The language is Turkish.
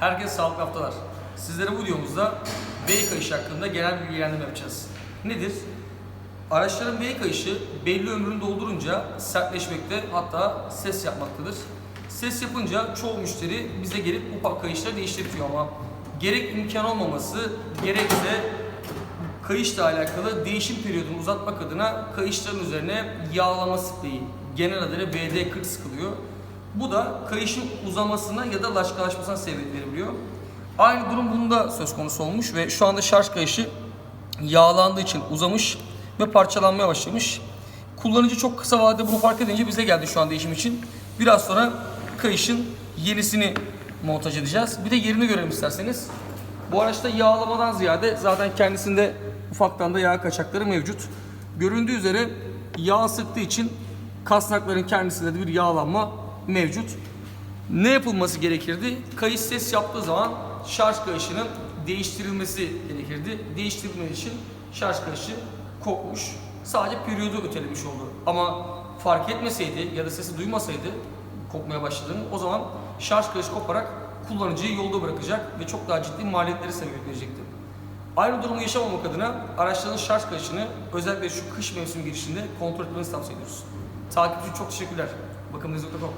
Herkese sağlıklı haftalar. Sizlere bu videomuzda B kayışı hakkında genel bilgilendirme yapacağız. Nedir? Araçların B kayışı belli ömrünü doldurunca sertleşmekte hatta ses yapmaktadır. Ses yapınca çoğu müşteri bize gelip ufak kayışları değiştirtiyor ama gerek imkan olmaması gerekse kayışla alakalı değişim periyodunu uzatmak adına kayışların üzerine yağlama spreyi genel adıyla BD40 sıkılıyor. Bu da kayışın uzamasına ya da laçkalaşmasına sebep verebiliyor. Aynı durum bunda söz konusu olmuş ve şu anda şarj kayışı yağlandığı için uzamış ve parçalanmaya başlamış. Kullanıcı çok kısa vadede bunu fark edince bize geldi şu an değişim için. Biraz sonra kayışın yenisini montaj edeceğiz. Bir de yerini görelim isterseniz. Bu araçta yağlamadan ziyade zaten kendisinde ufaktan da yağ kaçakları mevcut. Göründüğü üzere yağ sıktığı için kasnakların kendisinde de bir yağlanma mevcut. Ne yapılması gerekirdi? Kayış ses yaptığı zaman şarj kayışının değiştirilmesi gerekirdi. Değiştirilmesi için şarj kayışı kopmuş. Sadece periyodu ötelemiş oldu. Ama fark etmeseydi ya da sesi duymasaydı kopmaya başladığını o zaman şarj kayışı koparak kullanıcıyı yolda bırakacak ve çok daha ciddi maliyetleri sebebiyet verecekti. Aynı durumu yaşamamak adına araçların şarj kayışını özellikle şu kış mevsim girişinde kontrol etmenizi tavsiye ediyoruz. Takip için çok teşekkürler. Bakımınız.com